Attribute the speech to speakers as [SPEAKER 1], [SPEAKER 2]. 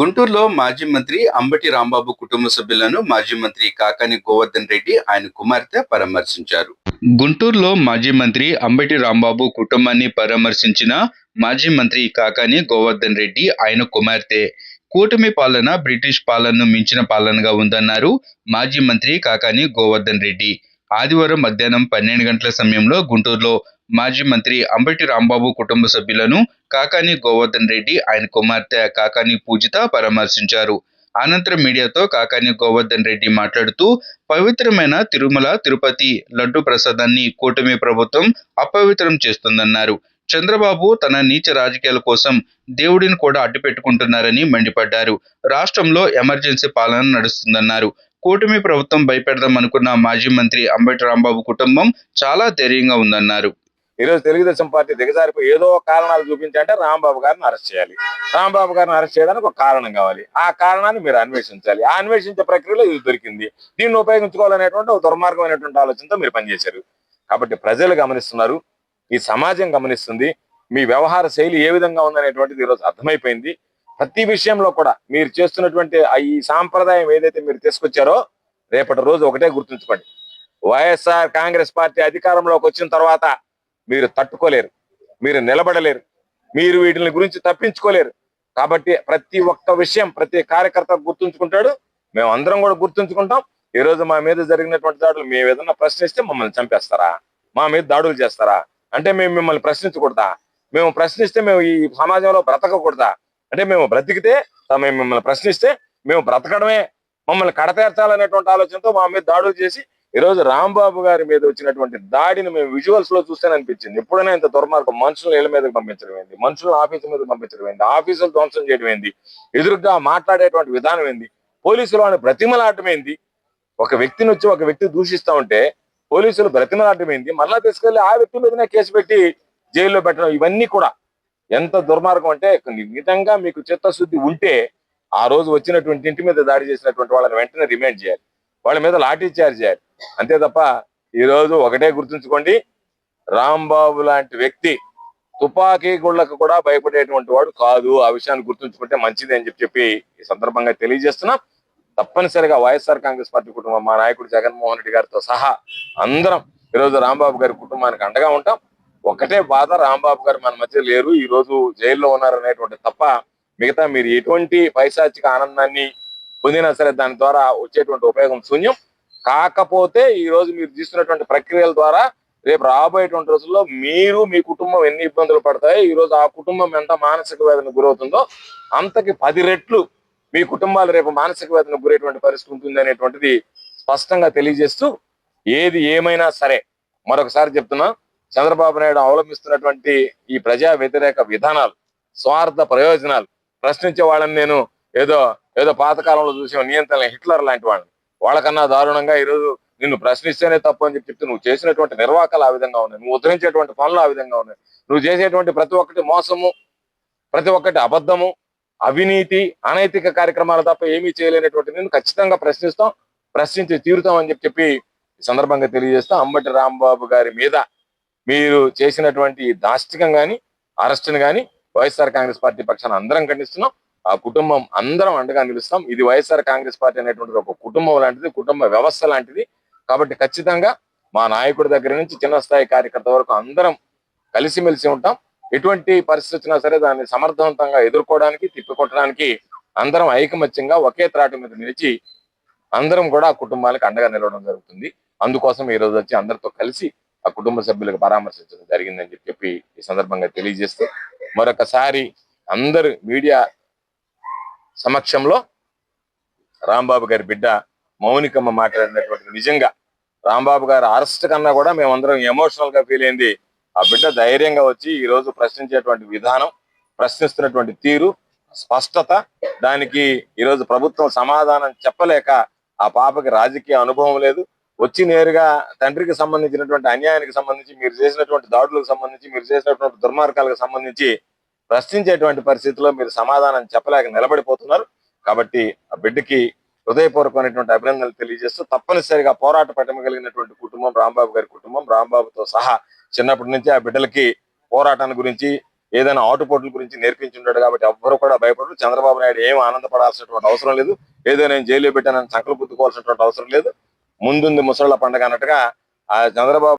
[SPEAKER 1] గుంటూరులో మాజీ మంత్రి అంబటి రాంబాబు కుటుంబ సభ్యులను మాజీ మంత్రి కాకాని గోవర్ధన్ రెడ్డి ఆయన కుమార్తె పరామర్శించారు. గుంటూరులో మాజీ మంత్రి అంబటి రాంబాబు కుటుంబాన్ని పరామర్శించిన మాజీ మంత్రి కాకాని గోవర్ధన్ రెడ్డి ఆయన కుమార్తె. కూటమి పాలన బ్రిటిష్ పాలనను మించిన పాలనగా ఉందన్నారు మాజీ మంత్రి కాకాని గోవర్ధన్ రెడ్డి. ఆదివారం మధ్యాహ్నం పన్నెండు గంటల సమయంలో గుంటూరులో మాజీ మంత్రి అంబటి రాంబాబు కుటుంబ సభ్యులను కాకాని గోవర్ధన్ రెడ్డి ఆయన కుమార్తె కాకాని పూజిత పరామర్శించారు. అనంతరం మీడియాతో కాకాని గోవర్ధన్ రెడ్డి మాట్లాడుతూ పవిత్రమైన తిరుమల తిరుపతి లడ్డు ప్రసాదాన్ని కూటమి ప్రభుత్వం అపవిత్రం చేస్తుందన్నారు. చంద్రబాబు తన నీచ రాజకీయాల కోసం దేవుడిని కూడా అడ్డుపెట్టుకుంటున్నారని మండిపడ్డారు. రాష్ట్రంలో ఎమర్జెన్సీ పాలన నడుస్తుందన్నారు. కూటమి ప్రభుత్వం భయపెడదాం అనుకున్న మాజీ మంత్రి అంబటి రాంబాబు కుటుంబం చాలా ధైర్యంగా ఉందన్నారు.
[SPEAKER 2] ఈరోజు తెలుగుదేశం పార్టీ దిగజారిపోయి ఏదో కారణాలు చూపించంటే రాంబాబు గారిని అరెస్ట్ చేయాలి. రాంబాబు గారిని అరెస్ట్ చేయడానికి ఒక కారణం కావాలి. ఆ కారణాన్ని మీరు అన్వేషించాలి. ఆ అన్వేషించే ప్రక్రియలో ఇది దొరికింది. దీన్ని ఉపయోగించుకోవాలనేటువంటి ఒక దుర్మార్గమైనటువంటి ఆలోచనతో మీరు పనిచేశారు. కాబట్టి ప్రజలు గమనిస్తున్నారు. ఈ సమాజం గమనిస్తుంది. మీ వ్యవహార శైలి ఏ విధంగా ఉందనేటువంటిది ఈరోజు అర్థమైపోయింది. ప్రతి విషయంలో కూడా మీరు చేస్తున్నటువంటి ఈ సాంప్రదాయం ఏదైతే మీరు తీసుకొచ్చారో రేపటి రోజు ఒకటే గుర్తుంచుకోండి. వైఎస్ఆర్ కాంగ్రెస్ పార్టీ అధికారంలోకి వచ్చిన తర్వాత మీరు తట్టుకోలేరు మీరు నిలబడలేరు మీరు వీటిని గురించి తప్పించుకోలేరు. కాబట్టి ప్రతి ఒక్క విషయం ప్రతి కార్యకర్త గుర్తుంచుకుంటాడు. మేము అందరం కూడా గుర్తుంచుకుంటాం. ఈ రోజు మా మీద జరిగినటువంటి దాడులు మేము ఏదైనా ప్రశ్నిస్తే మమ్మల్ని చంపేస్తారా? మా మీద దాడులు చేస్తారా? అంటే మేము మిమ్మల్ని ప్రశ్నించకూడదా? మేము ప్రశ్నిస్తే మేము ఈ సమాజంలో బ్రతకకూడదా? అంటే మేము బ్రతికితే మేము మిమ్మల్ని ప్రశ్నిస్తే మేము బ్రతకడమే. మమ్మల్ని కడతేర్చాలనేటువంటి ఆలోచనతో మా మీద దాడులు చేసి ఈ రోజు రాంబాబు గారి మీద వచ్చినటువంటి దాడిని మేము విజువల్స్లో చూస్తేనే అనిపించింది. ఎప్పుడైనా ఇంత దుర్మార్గం మనుషులను ఇళ్ళ మీదకి పంపించడం ఏంది? మనుషులను ఆఫీసు మీద పంపించడం ఏంది? ఆఫీసులు ధ్వంసం చేయడం ఏంది? ఎదురుగా మాట్లాడేటువంటి విధానం ఏంది? పోలీసులు వాడిని బ్రతిమలాటం ఏంది? ఒక వ్యక్తిని వచ్చి ఒక వ్యక్తి దూషిస్తా ఉంటే పోలీసులు బ్రతిమలాటం ఏంది? మళ్ళా తీసుకెళ్ళి ఆ వ్యక్తి మీదనే కేసు పెట్టి జైల్లో పెట్టడం ఇవన్నీ కూడా ఎంత దుర్మార్గం అంటే నిజంగా మీకు చిత్తశుద్ధి ఉంటే ఆ రోజు వచ్చినటువంటి ఇంటి మీద దాడి చేసినటువంటి వాళ్ళని వెంటనే రిమైండ్ చేయాలి. వాళ్ళ మీద లాఠీ చార్జ్ చేయాలి. అంతే తప్ప ఈ రోజు ఒకటే గుర్తుంచుకోండి రాంబాబు లాంటి వ్యక్తి తుపాకీ గుళ్ళకు కూడా భయపడేటువంటి వాడు కాదు. ఆ విషయాన్ని గుర్తుంచుకుంటే మంచిది అని చెప్పి చెప్పి ఈ సందర్భంగా తెలియజేస్తున్నాం. తప్పనిసరిగా వైఎస్ఆర్ కాంగ్రెస్ పార్టీ కుటుంబం మా నాయకుడు జగన్మోహన్ రెడ్డి గారితో సహా అందరం ఈరోజు రాంబాబు గారి కుటుంబానికి అండగా ఉంటాం. ఒకటే బాధ రాంబాబు గారు మన మధ్య లేరు. ఈ రోజు జైల్లో ఉన్నారు అనేటువంటి తప్ప మిగతా మీరు ఎటువంటి పైశాచిక ఆనందాన్ని పొందినా సరే దాని ద్వారా వచ్చేటువంటి ఉపయోగం శూన్యం. కాకపోతే ఈ రోజు మీరు తీసుకున్నటువంటి ప్రక్రియల ద్వారా రేపు రాబోయేటువంటి రోజుల్లో మీరు మీ కుటుంబం ఎన్ని ఇబ్బందులు పడతాయో ఈ రోజు ఆ కుటుంబం ఎంత మానసిక వేదన గురవుతుందో అంతకి పది రెట్లు మీ కుటుంబాలు రేపు మానసిక వేదన గురేటువంటి పరిస్థితి ఉంటుంది అనేటువంటిది స్పష్టంగా తెలియజేస్తూ ఏది ఏమైనా సరే మరొకసారి చెప్తున్నా చంద్రబాబు నాయుడు అవలంబిస్తున్నటువంటి ఈ ప్రజా వ్యతిరేక విధానాలు స్వార్థ ప్రయోజనాలు ప్రశ్నించే వాళ్ళని నేను ఏదో ఏదో పాతకాలంలో చూసిన నియంత్రణ హిట్లర్ లాంటి వాళ్ళని. వాళ్ళకన్నా దారుణంగా ఈరోజు నిన్ను ప్రశ్నిస్తేనే తప్పు అని చెప్పి నువ్వు చేసినటువంటి నిర్వాకాలు ఆ విధంగా ఉన్నాయి. నువ్వు ఉద్ధరించేటువంటి పనులు ఆ విధంగా ఉన్నాయి. నువ్వు చేసేటువంటి ప్రతి ఒక్కటి మోసము ప్రతి ఒక్కటి అబద్ధము అవినీతి అనైతిక కార్యక్రమాలు తప్ప ఏమీ చేయలేనటువంటి నేను ఖచ్చితంగా ప్రశ్నిస్తాం ప్రశ్నించి తీరుతాం అని చెప్పి చెప్పి ఈ సందర్భంగా తెలియజేస్తాం అంబటి రాంబాబు గారి మీద మీరు చేసినటువంటి దాష్టికం కానీ అరెస్ట్ని కానీ వైఎస్ఆర్ కాంగ్రెస్ పార్టీ పక్షాన అందరం ఖండిస్తున్నాం. ఆ కుటుంబం అందరం అండగా నిలుస్తాం. ఇది వైఎస్ఆర్ కాంగ్రెస్ పార్టీ అనేటువంటిది ఒక కుటుంబం లాంటిది కుటుంబ వ్యవస్థ లాంటిది. కాబట్టి ఖచ్చితంగా మా నాయకుడి దగ్గర నుంచి చిన్న స్థాయి కార్యకర్త వరకు అందరం కలిసిమెలిసి ఉంటాం. ఎటువంటి పరిస్థితి వచ్చినా సరే దాన్ని సమర్థవంతంగా ఎదుర్కోవడానికి తిప్పికొట్టడానికి అందరం ఐకమత్యంగా ఒకే త్రాటి మీద నిలిచి అందరం కూడా ఆ కుటుంబాలకు అండగా నిలవడం జరుగుతుంది. అందుకోసం ఈ రోజు వచ్చి అందరితో కలిసి ఆ కుటుంబ సభ్యులకు పరామర్శించడం జరిగిందని చెప్పి చెప్పి ఈ సందర్భంగా తెలియజేస్తూ మరొకసారి అందరు మీడియా సమక్షంలో రాంబాబు గారి బిడ్డ మౌనికమ్మ మాట్లాడినటువంటి నిజంగా రాంబాబు గారి అరెస్ట్ కన్నా కూడా మేమందరం ఎమోషనల్గా ఫీల్ అయింది. ఆ బిడ్డ ధైర్యంగా వచ్చి ఈ రోజు ప్రశ్నించేటువంటి విధానం ప్రశ్నిస్తున్నటువంటి తీరు స్పష్టత దానికి ఈ రోజు ప్రభుత్వం సమాధానం చెప్పలేక ఆ పాపకి రాజకీయ అనుభవం లేదు. వచ్చి నేరుగా తండ్రికి సంబంధించినటువంటి అన్యాయానికి సంబంధించి మీరు చేసినటువంటి దాడులకు సంబంధించి మీరు చేసినటువంటి దుర్మార్గాలకు సంబంధించి ప్రశ్నించేటువంటి పరిస్థితిలో మీరు సమాధానం చెప్పలేక నిలబడిపోతున్నారు. కాబట్టి ఆ బిడ్డకి హృదయపూర్వకమైనటువంటి అభినందనలు తెలియజేస్తూ తప్పనిసరిగా పోరాట పట్టమగలిగినటువంటి కుటుంబం రాంబాబు గారి కుటుంబం రాంబాబుతో సహా చిన్నప్పటి నుంచి ఆ బిడ్డలకి పోరాటాన్ని గురించి ఏదైనా ఆటుపోట్ల గురించి నేర్పించి ఉంటాడు కాబట్టి ఎవ్వరు కూడా భయపడరు. చంద్రబాబు నాయుడు ఏం ఆనందపడాల్సినటువంటి అవసరం లేదు. ఏదో నేను జైల్లో పెట్టానని సంకల్పుద్దుకోవాల్సినటువంటి అవసరం లేదు. ముందుంది ముసళ్ళ పండగ అన్నట్టుగా ఆ చంద్రబాబు